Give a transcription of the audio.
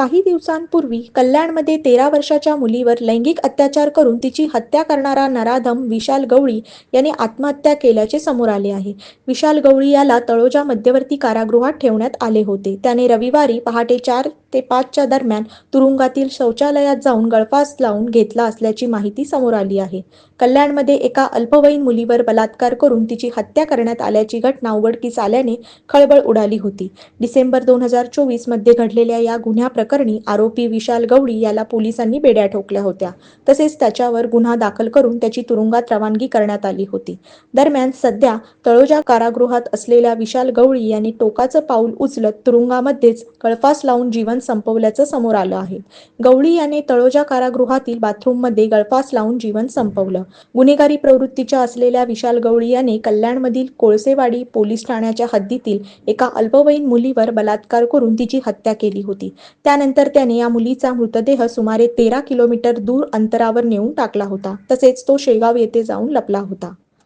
काही दिवसांपूर्वी कल्याणमध्ये तेरा वर्षाच्या मुलीवर लैंगिक अत्याचार करून तिची हत्या करणारा नराधम विशाल गवळी याने आत्महत्या केल्याचे समोर आले आहे. विशाल गवळी याला तळोजा मध्यवर्ती कारागृहात ठेवण्यात आले होते. त्याने रविवारी पहाटे चार ते पाचच्या दरम्यान तुरुंगातील शौचालयात जाऊन गळफास लावून घेतला असल्याची माहिती समोर आली आहे. कल्याणमध्ये एका अल्पवयीन मुलीवर बलात्कार करून तिची हत्या करण्यात आल्याची घटना उघडकीस आल्याने खळबळ उडाली होती. डिसेंबर दोन हजार चोवीसमध्ये घडलेल्या या गुन्ह्याप्रकरणी आरोपी विशाल गवळी याला पोलिसांनी बेड्या ठोकल्या होत्या. तसेच त्याच्यावर गुन्हा दाखल करून त्याची तुरुंगात रवानगी करण्यात आली होती. दरम्यान सध्या तळोजा कारागृहात असलेल्या विशाल गवळी यांनी टोकाचं पाऊल उचलत तुरुंगामध्येच गळफास लावून जीवन संपवल्याचं समोर आलं आहे. गवळी याने तळोजा कारागृहातील बाथरूममध्ये गळफास लावून जीवन संपवलं. गुन्हेगारी प्रवृत्तीच्या असलेल्या विशाल गवळी याने कल्याणमधील कोळसेवाडी पोलीस ठाण्याच्या हद्दीतील एका अल्पवयीन मुलीवर बलात्कार करून तिची हत्या केली होती. त्यानंतर त्याने या मुलीचा मृतदेह सुमारे तेरा किलोमीटर दूर अंतरावर नेऊन टाकला होता. तसेच तो शेगाव येथे जाऊन लपला होता.